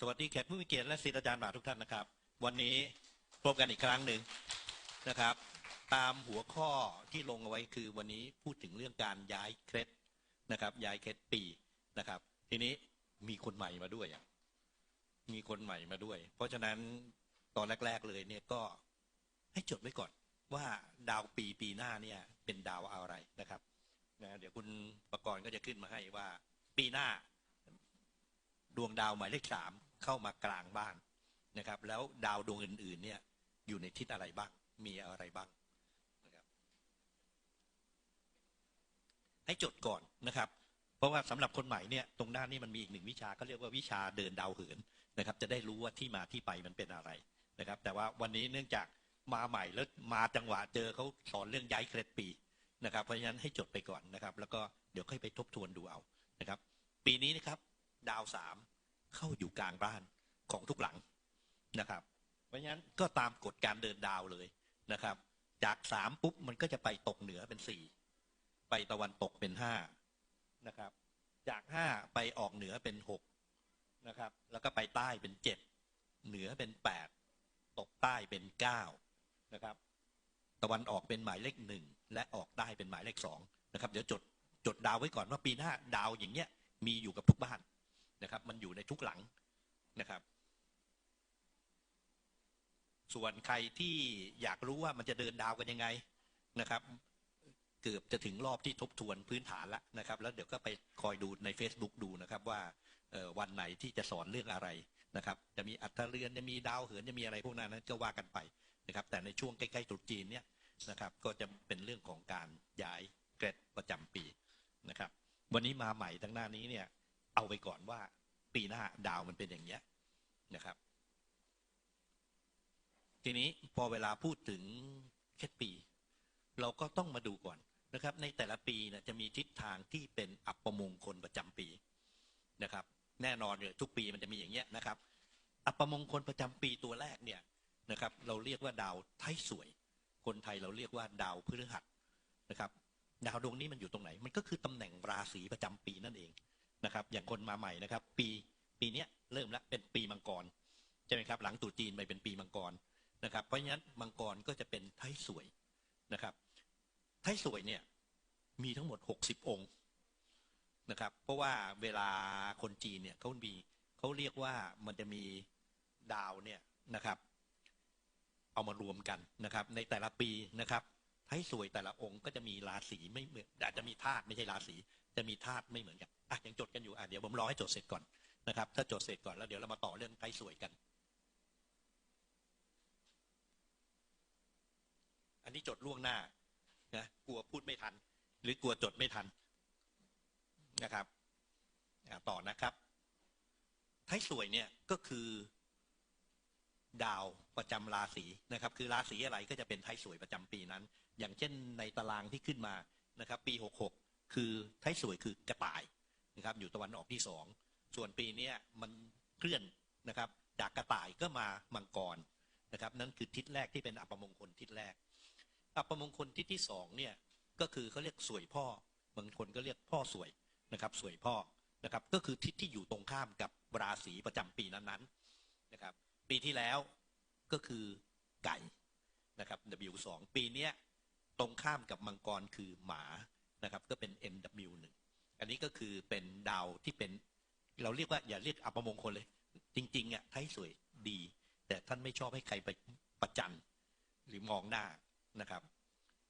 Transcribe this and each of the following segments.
สวัสดีแขกผู้มีเกียรติและศิษย์อาจารย์บาทุกท่านนะครับ วันนี้พบกันอีกครั้งหนึ่งนะครับ ตามหัวข้อที่ลงเอาไว้คือวันนี้พูดถึงเรื่องการย้ายเคล็ดนะครับ ย้ายเคล็ดปีนะครับ ทีนี้มีคนใหม่มาด้วยอะมีคนใหม่มาด้วย เพราะฉะนั้นตอนแรก ๆเลยเนี่ยก็ให้จดไว้ก่อนว่าดาวปีปีหน้าเนี่ยเป็นดาวอะไรนะครับนะเดี๋ยวคุณประกรณ์ก็จะขึ้นมาให้ว่า ปีหน้า ดวงดาวหมายเลขสาม เข้ามากลางบ้านนะครับ แล้วดาวดวงอื่น ๆ เนี่ยอยู่ในทิศอะไรบ้าง มีอะไรบ้างนะครับให้จดก่อนนะครับ เพราะว่าสำหรับคนใหม่เนี่ยตรงหน้านี่มันมีอีกหนึ่งวิชาก็เรียกว่าวิชาเดินดาวเหินนะครับ จะได้รู้ว่าที่มาที่ไปมันเป็นอะไรนะครับ แต่ว่าวันนี้เนื่องจากมาใหม่แล้วมาจังหวะเจอเขาสอนเรื่องย้ายเคล็ดปีนะครับ เพราะฉะนั้นให้จดไปก่อนนะครับ แล้วก็เดี๋ยวค่อยไปทบทวนดูเอานะครับ ปีนี้นะครับ ดาวสาม เข้าอยู่กลางบ้านของทุกหลังนะครับ เพราะฉะนั้นก็ตามกฎการเดินดาวเลยนะครับ จากสามปุ๊บมันก็จะไปตกเหนือเป็นสี่ไปตะวันตกเป็นห้านะครับ จากห้าไปออกเหนือเป็นหกนะครับ แล้วก็ไปใต้เป็นเจ็ดเหนือเป็นแปดตกใต้เป็นเก้านะครับ ตะวันออกเป็นหมายเลขหนึ่งและออกใต้เป็นหมายเลขสองนะครับ เดี๋ยวจดจดดาวไว้ก่อนว่าปีหน้าดาวอย่างเงี้ยมีอยู่กับทุกบ้าน นะครับ มันอยู่ในทุกหลังนะครับ ส่วนใครที่อยากรู้ว่ามันจะเดินดาวกันยังไงนะครับ เกือบจะถึงรอบที่ทบทวนพื้นฐานแล้วนะครับ แล้วเดี๋ยวก็ไปคอยดูใน Facebook ดูนะครับว่าวันไหนที่จะสอนเรื่องอะไรนะครับ จะมีอัตเรือนจะมีดาวเหินจะมีอะไรพวกนั้นก็ว่ากันไปนะครับ แต่ในช่วงใกล้ๆตรุษจีนเนี่ยนะครับ ก็จะเป็นเรื่องของการย้ายเกรดประจำปีนะครับ วันนี้มาใหม่ทั้งหน้านี้เนี่ย เอาไปก่อนว่า ปีหน้าดาวมันเป็นอย่างเงี้ยนะครับ ทีนี้พอเวลาพูดถึงเคล็ดปี เราก็ต้องมาดูก่อนนะครับ ในแต่ละปีนี่ยจะมีทิศทางที่เป็นอัปมงคลประจำปีนะครับ แน่นอนเลยทุกปีมันจะมีอย่างเงี้ยนะครับ อัปมงคลประจำปีตัวแรกเนี่ยนะครับ เราเรียกว่าดาวไทยสวย คนไทยเราเรียกว่าดาวพฤหัสนะครับ ดาวดวงนี้มันอยู่ตรงไหน มันก็คือตำแหน่งราศีประจำปีนั่นเอง นะครับ อย่างคนมาใหม่นะครับ ปีปีนี้เริ่มแล้วเป็นปีมังกรใช่ไหมครับ หลังตรุจีนไปเป็นปีมังกรนะครับ เพราะฉะนั้นมังกรก็จะเป็นไทยสวยนะครับไทยสวยเนี่ยมีทั้งหมดหกสิบองค์นะครับ เพราะว่าเวลาคนจีนเนี่ยเขามีเขาเรียกว่ามันจะมีดาวเนี่ยนะครับ เอามารวมกันนะครับ ในแต่ละปีนะครับไทยสวยแต่ละองค์ก็จะมีราศีไม่เหมือนอาจจะมีธาตุไม่ใช่ราศีจะมีธาตุไม่เหมือนกัน อะยังจดกันอยู่อะเดี๋ยวผมรอให้จดเสร็จก่อนนะครับ ถ้าจดเสร็จก่อนแล้วเดี๋ยวเรามาต่อเรื่องไทยสวยกัน อันนี้จดล่วงหน้านะกลัวพูดไม่ทัน หรือกลัวจดไม่ทันนะครับต่อนะครับไทยสวยเนี่ยก็คือดาวประจำราศีนะครับ คือราศีอะไรก็จะเป็นไทยสวยประจำปีนั้น อย่างเช่นในตารางที่ขึ้นมานะครับ ปี 66 คือไทยสวยคือกระต่าย นะครับอยู่ตะวันออกที่สองส่วนปีนี้มันเคลื่อนนะครับจากกระต่ายก็มามังกรนะครับนั่นคือทิศแรกที่เป็นอัปมงคลทิศแรก อัปมงคลทิศที่สองเนี่ยก็คือเขาเรียกสวยพ่อบางคนก็เรียกพ่อสวยนะครับสวยพ่อนะครับก็คือทิศที่อยู่ตรงข้ามกับราศีประจำปีนั้นๆนะครับปีที่แล้วก็คือไก่นะครับ W2 ปีนี้ตรงข้ามกับมังกรคือหมานะครับก็เป็น NW1 อันนี้ก็คือเป็นดาวที่เป็น เราเรียกว่าอย่าเรียกอัปมงคลเลย จริง ๆอะไทยสวยดี แต่ท่านไม่ชอบให้ใครไปประจันหรือมองหน้านะครับ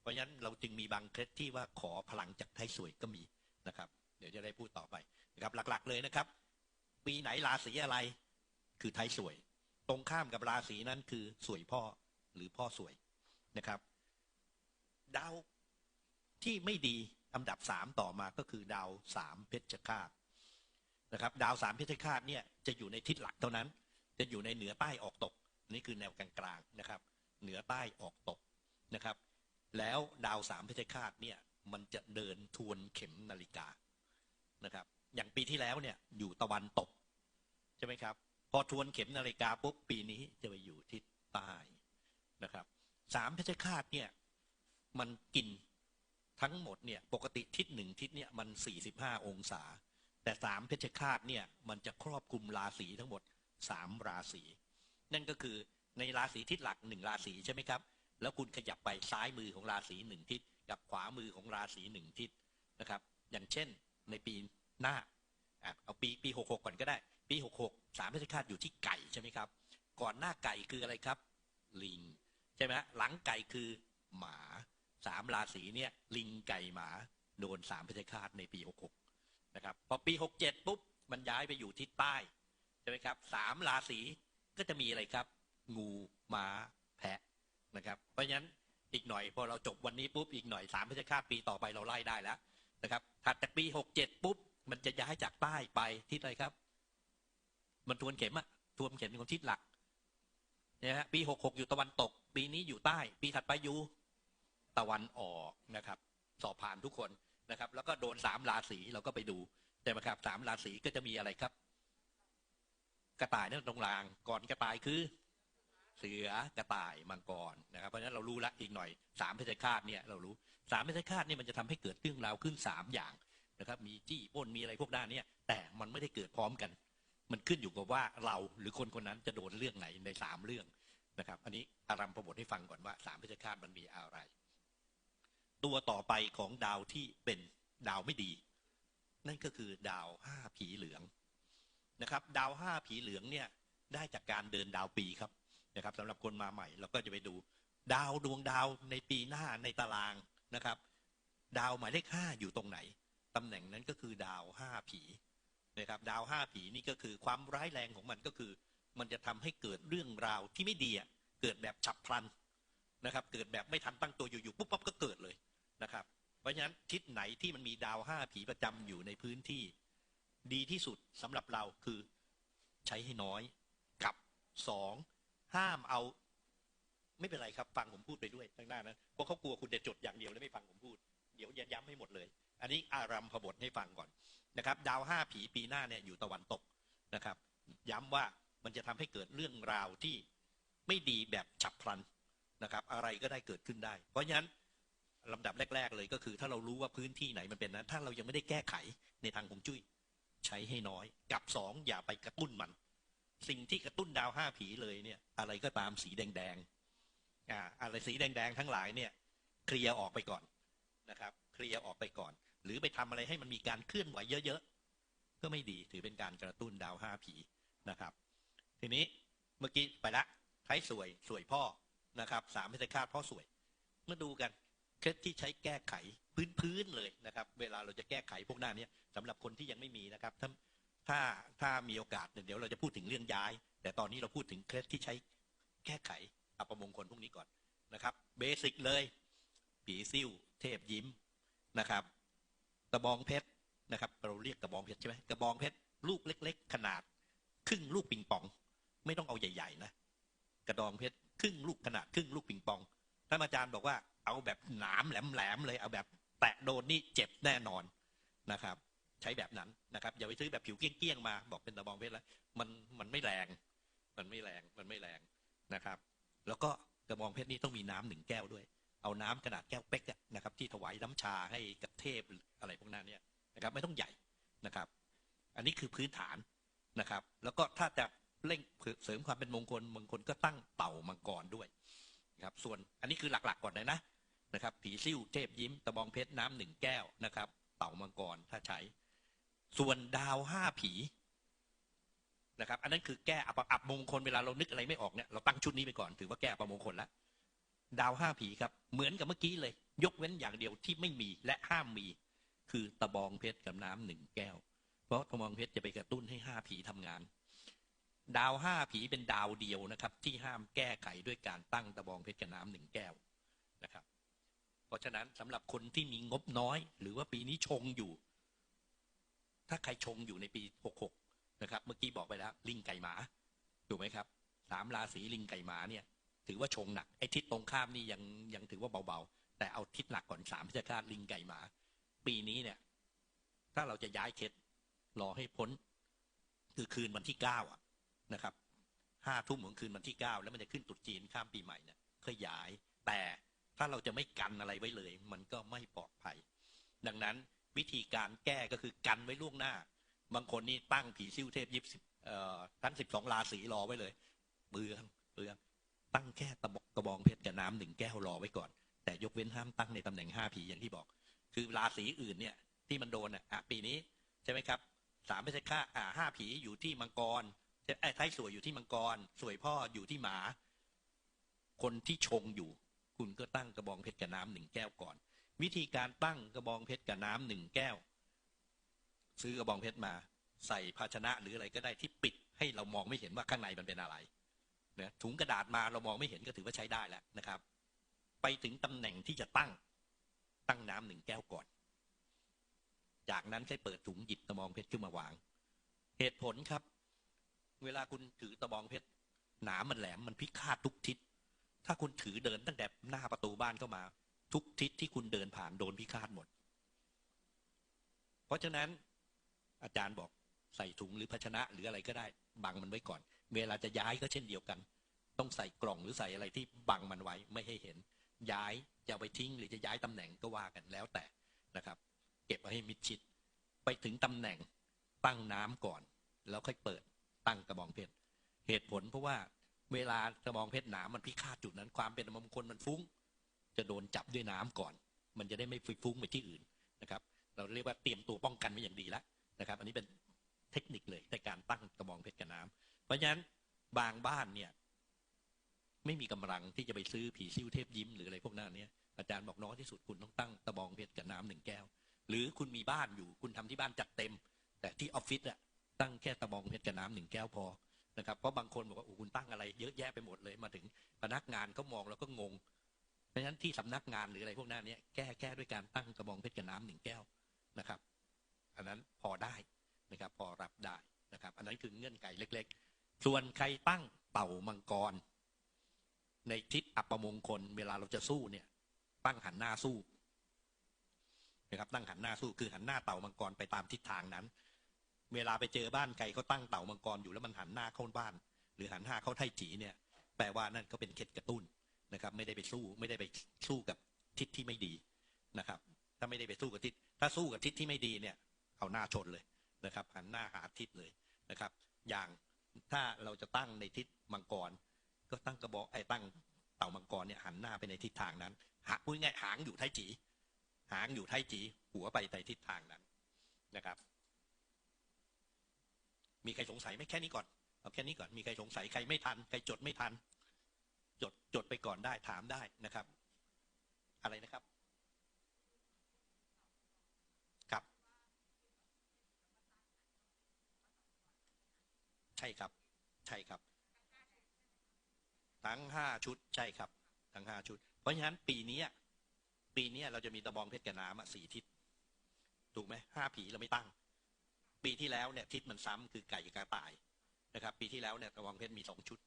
เพราะฉะนั้นเราจึงมีบางเคล็ดที่ว่าขอพลังจากไทยสวยก็มีนะครับ เดี๋ยวจะได้พูดต่อไปนะครับ หลักๆเลยนะครับ ปีไหนราศีอะไรคือไทยสวย ตรงข้ามกับราศีนั้นคือสวยพ่อหรือพ่อสวยนะครับ ดาวที่ไม่ดีอันดับสามต่อมาก็คือดาวสามเพชฌฆาตนะครับ ดาวสามเพชฌฆาตเนี่ยจะอยู่ในทิศหลักเท่านั้น จะอยู่ในเหนือใต้ออกตก นี่คือแนวกลางๆนะครับ เหนือใต้ออกตกนะครับ แล้วดาวสามเพชฌฆาตเนี่ยมันจะเดินทวนเข็มนาฬิกานะครับ อย่างปีที่แล้วเนี่ยอยู่ตะวันตกใช่ไหมครับ พอทวนเข็มนาฬิกาปุ๊บปีนี้จะไปอยู่ทิศใต้นะครับสามเพชฌฆาตเนี่ยมันกิน ทั้งหมดเนี่ยปกติทิศหนึ่งทิศเนี่ยมัน 45 องศา แต่สามเพชฌฆาตเนี่ยมันจะครอบคลุมราศีทั้งหมดสามราศีนั่นก็คือในราศีทิศหลักหนึ่งราศีใช่ไหมครับ แล้วคุณขยับไปซ้ายมือของราศีหนึ่งทิศกับขวามือของราศีหนึ่งทิศนะครับ อย่างเช่นในปีหน้าเอาปีปีหกหกก่อนก็ได้ ปีหกหกสามเพฤษภาตอยู่ที่ไก่ใช่ไหมครับ ก่อนหน้าไก่คืออะไรครับ ลิง ใช่ไหมฮะหลังไก่คือหมา สามราศีเนี่ยลิงไก่หมาโดนสามพฤษภาในปีหกหกนะครับพอปีหกเจ็ดปุ๊บมันย้ายไปอยู่ทิศใต้ใช่ไหมครับสามราศีก็จะมีอะไรครับ งูม้าแพะนะครับเพราะฉะนั้นอีกหน่อยพอเราจบวันนี้ปุ๊บอีกหน่อยสามพฤษภาปีต่อไปเราไล่ได้แล้วนะครับถัดจากปีหกเจ็ดปุ๊บมันจะย้ายจากใต้ไปทิศอะไรครับ มันทวนเข็มอะทวนเข็มของทิศหลักนี่ยฮะปีหกหกอยู่ตะวันตก ปีนี้อยู่ใต้ ปีถัดไปอยู่ ตะวันออกนะครับ สอบผ่านทุกคนนะครับ แล้วก็โดนสามราศีเราก็ไปดูใช่ไหมครับสามราศีก็จะมีอะไรครับ กระต่ายนั่นตรงกลางก่อนกระต่ายคือ เสือกระต่ายมังกรนะครับเพราะฉะนั้นเรารู้ละอีกหน่อยสามเพชฌฆาตเนี่ยเรารู้สามเพชฌฆาตเนี่ยมันจะทำให้เกิดเรื่องราวขึ้นสามอย่างนะครับมีจี้ป้นมีอะไรพวกด้านเนี่ยแต่มันไม่ได้เกิดพร้อมกัน มันขึ้นอยู่กับว่าเราหรือคนคนนั้นจะโดนเรื่องไหนในสามเรื่องนะครับ อันนี้อารัมพบทให้ฟังก่อนว่าสามเพชฌฆาตมันมีอะไร ตัวต่อไปของดาวที่เป็นดาวไม่ดี นั่นก็คือดาวห้าผีเหลืองนะครับ ดาวห้าผีเหลืองเนี่ยได้จากการเดินดาวปีครับนะครับสำหรับคนมาใหม่เราก็จะไปดู ดาวดวงดาวในปีหน้าในตารางนะครับ ดาวหมายเลขห้าอยู่ตรงไหนตำแหน่งนั้นก็คือดาวห้าผีนะครับดาวห้าผีนี่ก็คือความร้ายแรงของมันก็คือ มันจะทำให้เกิดเรื่องราวที่ไม่ดีเกิดแบบฉับพลันนะครับ เกิดแบบไม่ทันตั้งตัวอยู่ๆปุ๊บปั๊บก็เกิดเลย นะครับ เพราะฉะนั้นทิศไหนที่มันมีดาวห้าผีประจำอยู่ในพื้นที่ ดีที่สุดสำหรับเราคือใช้ให้น้อยกับสองห้ามเอา ไม่เป็นไรครับ ฟังผมพูดไปด้วยข้างหน้านั้นเพราะเขากลัวคุณจะจดอย่างเดียวแล้วไม่ฟังผมพูด เดี๋ยวย้ำให้หมดเลย อันนี้อารัมพบทให้ฟังก่อนนะครับ ดาวห้าผีปีหน้าเนี่ยอยู่ตะวันตกนะครับ ย้ำว่ามันจะทำให้เกิดเรื่องราวที่ไม่ดีแบบฉับพลันนะครับ อะไรก็ได้เกิดขึ้นได้ เพราะฉะนั้น ลำดับแรก ๆ เลยก็คือ ถ้าเรารู้ว่าพื้นที่ไหนมันเป็นนั้นถ้าเรายังไม่ได้แก้ไขในทางฮวงจุ้ยใช้ให้น้อย กับสองอย่าไปกระตุ้นมัน สิ่งที่กระตุ้นดาวห้าผีเลยเนี่ย อะไรก็ตามสีแดงๆอ่าอะไรสีแดงๆทั้งหลายเนี่ย เคลียร์ออกไปก่อนนะครับ เคลียร์ออกไปก่อน หรือไปทำอะไรให้มันมีการเคลื่อนไหวเยอะๆก็ไม่ดีถือเป็นการกระตุ้นดาวห้าผีนะครับ ทีนี้เมื่อกี้ไปละท้ายสวยสวยพ่อนะครับสามพิเศษคาดพ่อสวยมาดูกัน เคล็ดที่ใช้แก้ไขพื้นๆเลยนะครับ เวลาเราจะแก้ไขพวกหน้านี้สำหรับคนที่ยังไม่มีนะครับ ถ้าถ้าถ้ามีโอกาสเดี๋ยวเราจะพูดถึงเรื่องย้าย แต่ตอนนี้เราพูดถึงเคล็ดที่ใช้แก้ไขอัปมงคลพวกนี้ก่อนนะครับเบสิกเลย ผีซิ่วเทพยิ้มนะครับกระบองเพชรนะครับ เราเรียกกระบองเพชรใช่ไหมกระบองเพชรลูกเล็ก ๆ ขนาด ครึ่งลูกปิงปอง ไม่ต้องเอาใหญ่ ๆ นะ กระดองเพชรครึ่งลูกขนาดครึ่งลูกปิงปองท่านอาจารย์บอกว่า เอาแบบหนามแหลมๆเลย เอาแบบแตะโดนนี่เจ็บแน่นอนนะครับ ใช้แบบนั้นนะครับ อย่าไปซื้อแบบผิวเกี้ยงๆมา บอกเป็นตะบองเพชรแล้ว มันมันไม่แรง มันไม่แรง มันไม่แรงนะครับ แล้วก็กระบองเพชรนี่ต้องมีน้ำหนึ่งแก้วด้วย เอาน้ำขนาดแก้วเป๊กนะครับ ที่ถวายน้ำชาให้กับเทพอะไรพวกนั้นเนี่ยนะครับ ไม่ต้องใหญ่นะครับ อันนี้คือพื้นฐานนะครับ แล้วก็ถ้าจะเร่งเสริมความเป็นมงคลมงคลก็ตั้งเต่ามังกรด้วยนะครับ ส่วนอันนี้คือหลักๆก่อนเลยนะ นะครับ ผีซิ่วเทพยิ้ม ตะบองเพชรน้ำหนึ่งแก้วนะครับ เต่ามังกรถ้าใช้ ส่วนดาวห้าผีนะครับ อันนั้นคือแก้อัปอับมงคลเวลาเรานึกอะไรไม่ออกเนี่ยเราตั้งชุดนี้ไปก่อนถือว่าแก้อัปมงคลแล้วดาวห้าผีครับ เหมือนกับเมื่อกี้เลย ยกเว้นอย่างเดียวที่ไม่มีและห้ามมี คือตะบองเพชรกับน้ำหนึ่งแก้ว เพราะตะบองเพชรจะไปกระตุ้นให้ห้าผีทำงาน ดาวห้าผีเป็นดาวเดียวนะครับ ที่ห้ามแก้ไขด้วยการตั้งตะบองเพชรกับน้ำหนึ่งแก้วนะครับ เพราะฉะนั้นสำหรับคนที่มีงบน้อย หรือว่าปีนี้ชงอยู่ ถ้าใครชงอยู่ในปีหกหกนะครับ เมื่อกี้บอกไปแล้ว ลิงไก่หมาถูกไหมครับสามราศีลิงไก่หมาเนี่ย ถือว่าชงหนักไอ้ทิศตรงข้ามนี่ยังยังถือว่าเบาๆ แต่เอาทิศหลักก่อนสามพิจารณาลิงไก่หมา ปีนี้เนี่ย ถ้าเราจะย้ายเคสรอให้พ้น คือคืนวันที่เก้าอะนะครับห้าทุ่มของคืนวันที่เก้าแล้วมันจะขึ้นตรุษจีนข้ามปีใหม่เนี่ยค่อยย้ายแต่ ถ้าเราจะไม่กันอะไรไว้เลย มันก็ไม่ปลอดภัย ดังนั้นวิธีการแก้ก็คือกันไว้ล่วงหน้า บางคนนี่ตั้งผีซิ่วเทพยิบสิบทั้งสิบสองราศีรอไว้เลยเบืองเบืองตั้งแค่ตะบกกระบองเพชรกับน้ำหนึ่งแก้วรอไว้ก่อน แต่ยกเว้นห้ามตั้งในตำแหน่งห้าผีอย่างที่บอก คือราศีอื่นเนี่ยที่มันโดนอะปีนี้ใช่ไหมครับสามพฤศจิกาอ่าห้าผีอยู่ที่มังกรไอ้ไทยสวยอยู่ที่มังกร สวยพ่ออยู่ที่หมา คนที่ชงอยู่ คุณก็ตั้งกระบองเพชรกับน้ำหนึ่งแก้วก่อน วิธีการตั้งกระบองเพชรกับน้ำหนึ่งแก้ว ซื้อกระบองเพชรมา ใส่ภาชนะหรืออะไรก็ได้ที่ปิดให้เรามองไม่เห็นว่าข้างในมันเป็นอะไรนะถุงกระดาษมาเรามองไม่เห็นก็ถือว่าใช้ได้แล้วนะครับ ไปถึงตำแหน่งที่จะตั้งตั้งน้ำหนึ่งแก้วก่อน จากนั้นใช้เปิดถุงหยิบตะบองเพชรขึ้นมาวาง เหตุผลครับ เวลาคุณถือตะบองเพชรหนามมันแหลมมันพิฆาตทุกทิศ ถ้าคุณถือเดินตั้งแต่หน้าประตูบ้านเข้ามา ทุกทิศที่คุณเดินผ่านโดนพิฆาตหมด เพราะฉะนั้นอาจารย์บอกใส่ถุงหรือภาชนะหรืออะไรก็ได้ บังมันไว้ก่อน เวลาจะย้ายก็เช่นเดียวกัน ต้องใส่กล่องหรือใส่อะไรที่บังมันไว้ไม่ให้เห็น ย้ายจะไปทิ้งหรือจะย้ายตำแหน่งก็ว่ากันแล้วแต่นะครับ เก็บไว้ให้มิดชิด ไปถึงตำแหน่งตั้งน้ำก่อน แล้วค่อยเปิดตั้งกระบองเพชรเหตุผลเพราะว่า เวลากระบองเพชรหนามมันพิฆาตจุดนั้น ความเป็นมงคลมันฟุ้ง จะโดนจับด้วยน้ำก่อน มันจะได้ไม่ฟุ้งไปที่อื่นนะครับ เราเรียกว่าเตรียมตัวป้องกันไว้อย่างดีแล้วนะครับ อันนี้เป็นเทคนิคเลยในการตั้งกระบองเพชรกับน้ำเพราะฉะนั้นบางบ้านเนี่ย ไม่มีกำลังที่จะไปซื้อผีซิ่วเทพยิ้มหรืออะไรพวกนั้นเนี่ยอาจารย์บอกน้อยที่สุดคุณต้องตั้งกระบองเพชรกับน้ำหนึ่งแก้ว หรือคุณมีบ้านอยู่ คุณทำที่บ้านจัดเต็ม แต่ที่ออฟฟิศอะตั้งแค่ตะบองเพชรกับน้ำหนึ่งแก้วพอ นะครับเพราะบางคนบอกว่าโอ้คุณตั้งอะไร เยอะแยะไปหมดเลยมาถึงพนักงานเขามองแล้วก็งงเพราะฉะนั้นที่สำนักงานหรืออะไรพวกนั้นเนี่ยแก้แก้ด้วยการตั้งกระบองเพชรกับน้ำหนึ่งแก้วนะครับ อันนั้นพอได้นะครับ พอรับได้นะครับ อันนั้นคือเงื่อนไขเล็ก ๆ ส่วนใครตั้งเต่ามังกร ในทิศอัปมงคล เวลาเราจะสู้เนี่ย ตั้งหันหน้าสู้นะครับตั้งหันหน้าสู้คือหันหน้าเต่ามังกรไปตามทิศทางนั้น เวลาไปเจอบ้านใครเขาตั้งเต่ามังกรอยู่แล้วมันหันหน้าเข้าบ้าน หรือหันหน้าเข้าไทจีเนี่ย แปลว่านั่นก็เป็นเคล็ดกระตุ้นนะครับ ไม่ได้ไปสู้ไม่ได้ไปสู้กับทิศที่ไม่ดีนะครับ ถ้าไม่ได้ไปสู้กับทิศถ้าสู้กับทิศที่ไม่ดีเนี่ยเอาหน้าชนเลยนะครับ หันหน้าหาทิศเลยนะครับ อย่างถ้าเราจะตั้งในทิศมังกร ก็ตั้งกระบอกไอ้ตั้งเต่ามังกรเนี่ยหันหน้าไปในทิศทางนั้นหาพูดง่ายหางอยู่ไทจี หางอยู่ไทจี หัวไปในทิศทางนั้นนะครับ มีใครสงสัยไหมแค่นี้ก่อนเอาแค่นี้ก่อนมีใครสงสัยใครไม่ทันใครจดไม่ทัน จดจดไปก่อนได้ถามได้นะครับ อะไรนะครับครับ ใช่ครับ ใช่ครับ ทั้งห้าชุดใช่ครับ ทั้งห้าชุด เพราะฉะนั้นปีนี้ปีนี้เราจะมีตะบองเพชรกับน้ำสี่ทิศถูกไหมห้าผีเราไม่ตั้ง ปีที่แล้วเนี่ยทิศมันซ้ำคือไก่กับกระต่ายนะครับ ปีที่แล้วเนี่ยตะบองเพชรมีสองชุด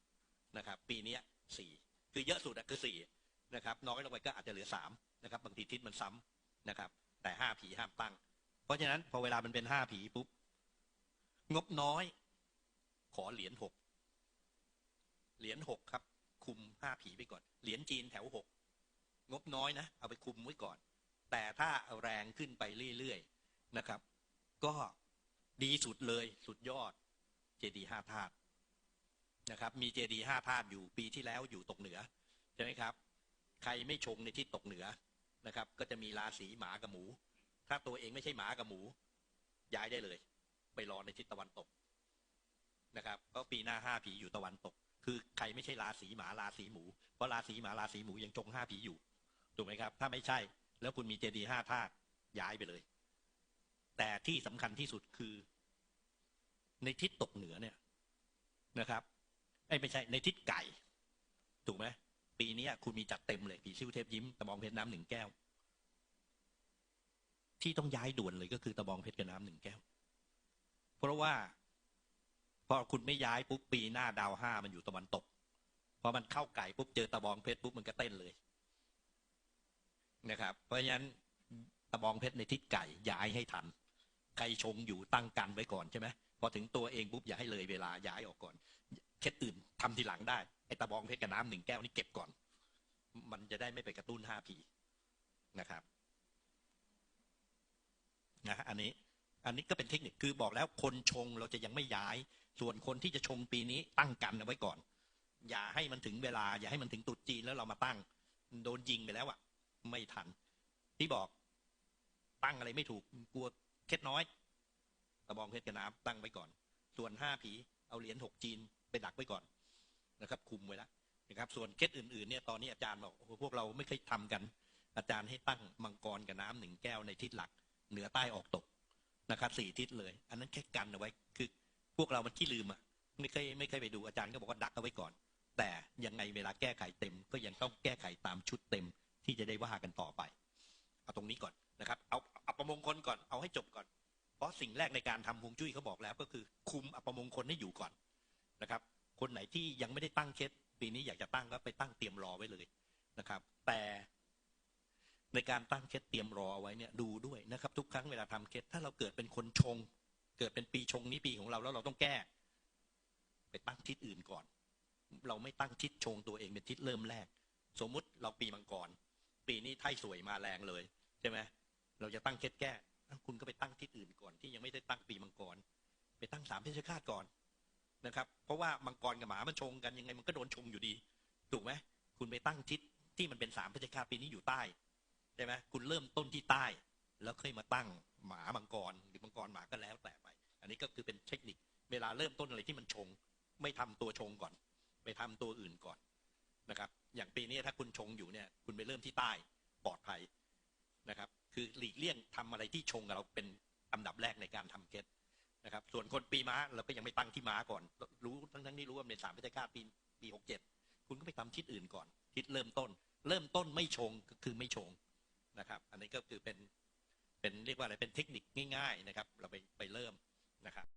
นะครับ ปีนี้สี่คือเยอะสุดอะคือสี่นะครับ น้อยลงไปก็อาจจะเหลือสามนะครับ บางทีทิศมันซ้ำนะครับ แต่ห้าผีห้ามตั้ง เพราะฉะนั้นพอเวลามันเป็นห้าผีปุ๊บงบน้อย ขอเหรียญหกเหรียญหกครับ คุมห้าผีไปก่อน เหรียญจีนแถวหกงบน้อยนะ เอาไปคุมไว้ก่อน แต่ถ้าเอาแรงขึ้นไปเรื่อยๆนะครับ ก็ ดีสุดเลย สุดยอด เจดีห้าธาตุนะครับ มีเจดีห้าธาตุอยู่ปีที่แล้วอยู่ตกเหนือใช่ไหมครับ ใครไม่ชงในที่ตกเหนือนะครับ ก็จะมีราศีหมากับหมู ถ้าตัวเองไม่ใช่หมากับหมู ย้ายได้เลย ไปรอในทิศตะวันตกนะครับ ก็ปีหน้าห้าผีอยู่ตะวันตก คือใครไม่ใช่ราศีหมาราศีหมู เพราะราศีหมาราศีหมูยังจงห้าผีอยู่ถูกไหมครับ ถ้าไม่ใช่ แล้วคุณมีเจดีห้าธาตุย้ายไปเลย แต่ที่สำคัญที่สุดคือ ในทิศตกเหนือเนี่ยนะครับไอ้ไม่ใช่ในทิศไก่ ถูกไหมปีนี้คุณมีจัดเต็มเลยผีชิวเทพยิ้มตะบองเพชรน้ำหนึ่งแก้ว ที่ต้องย้ายด่วนเลยก็คือตะบองเพชรกับน้ำหนึ่งแก้ว เพราะว่าพอคุณไม่ย้ายปุ๊บปีหน้าดาวห้ามันอยู่ตะวันตกพอมันเข้าไก่ปุ๊บเจอตะบองเพชรปุ๊บมันก็เต้นเลยนะครับ เพราะฉะนั้น ตะบองเพชรในทิศไก่ย้ายให้ทันใครชงอยู่ตั้งกันไว้ก่อนใช่ไหมพอถึงตัวเองปุ๊บอย่าให้เลยเวลาย้ายออกก่อนเคล็ดอื่นทำทีหลังได้ไอ้ตะบองเพชรกับน้ำหนึ่งแก้วนี่เก็บก่อน มันจะได้ไม่ไปกระตุ้นห้าผีนะครับนะอันนี้อันนี้ก็เป็นเทคนิคคือบอกแล้วคนชงเราจะยังไม่ย้าย ส่วนคนที่จะชงปีนี้ตั้งกันเอาไว้ก่อน อย่าให้มันถึงเวลา อย่าให้มันถึงตรุษจีนแล้วเรามาตั้ง โดนยิงไปแล้วอะไม่ทัน ที่บอก ตั้งอะไรไม่ถูกกลัวเคล็ดน้อยตะบองเพชรกับน้ำตั้งไว้ก่อน ส่วนห้าผีเอาเหรียญหกจีนไปดักไว้ก่อนนะครับ คุมไว้แล้วนะครับ ส่วนเคล็ดอื่นๆเนี่ยตอนนี้อาจารย์บอกโอ้โหพวกเราไม่เคยทำกัน อาจารย์ให้ตั้งมังกรกับน้ำหนึ่งแก้วในทิศหลัก เหนือใต้ออกตกนะครับสี่ทิศเลย อันนั้นแค่กันเอาไว้ คือพวกเรามันขี้ลืมอะไม่เคยไม่เคยไปดูอาจารย์ก็บอกว่าดักเอาไว้ก่อน แต่ยังไงเวลาแก้ไขเต็ม ก็ยังต้องแก้ไขตามชุดเต็มที่จะได้ว่ากันต่อไป เอาตรงนี้ก่อน นะครับเอาอัปมงคลก่อนเอาให้จบก่อน เพราะสิ่งแรกในการทำฮวงจุ้ยเขาบอกแล้ว ก็คือคุมอัปมงคลให้อยู่ก่อนนะครับ คนไหนที่ยังไม่ได้ตั้งเคสปีนี้อยากจะตั้งก็ไปตั้งเตรียมรอไว้เลยนะครับ แต่ในการตั้งเคสเตรียมรอเอาไว้เนี่ยดูด้วยนะครับ ทุกครั้งเวลาทำเคสถ้าเราเกิดเป็นคนชง เกิดเป็นปีชงนี้ปีของเราแล้วเราต้องแก้ ไปตั้งทิศอื่นก่อน เราไม่ตั้งทิศชงตัวเองเป็นทิศเริ่มแรก สมมุติเราปีมังกรปีนี้ไท่สวยมาแรงเลยใช่ไหม เราจะตั้งเคสแก้อะคุณก็ไปตั้งทิศอื่นก่อน ที่ยังไม่ได้ตั้งปีมังกร ไปตั้งสามเพชฌฆาตก่อนนะครับ เพราะว่ามังกรกับหมามันชงกันยังไงมันก็โดนชงอยู่ดี ถูกไหมคุณไปตั้งทิศที่มันเป็นสามเพชฌฆาตปีนี้อยู่ใต้ใช่ไหมคุณเริ่มต้นที่ใต้ แล้วค่อยมาตั้งหมามังกรหรือมังกรหมาก็แล้วแต่ไป อันนี้ก็คือเป็นเทคนิค เวลาเริ่มต้นอะไรที่มันชง ไม่ทำตัวชงก่อน ไปทำตัวอื่นก่อนนะครับ อย่างปีนี้ถ้าคุณชงอยู่เนี่ย คุณไปเริ่มที่ใต้ปลอดภัยนะครับ คือหลีกเลี่ยงทำอะไรที่ชงกับเราเป็นอันดับแรกในการทำเกตนะครับ ส่วนคนปีม้าเราก็ยังไม่ตั้งที่ม้าก่อน รู้ทั้งทั้งๆที่รู้ว่าเป็นสามพิจารปีปีหกเจ็ดคุณก็ไปทำทิศอื่นก่อน ทิศเริ่มต้น เริ่มต้นไม่ชงก็คือไม่ชงนะครับ อันนี้ก็คือเป็นเป็นเรียกว่าอะไรเป็นเทคนิคง่าย ๆ นะครับ เราไปไปเริ่มนะครับ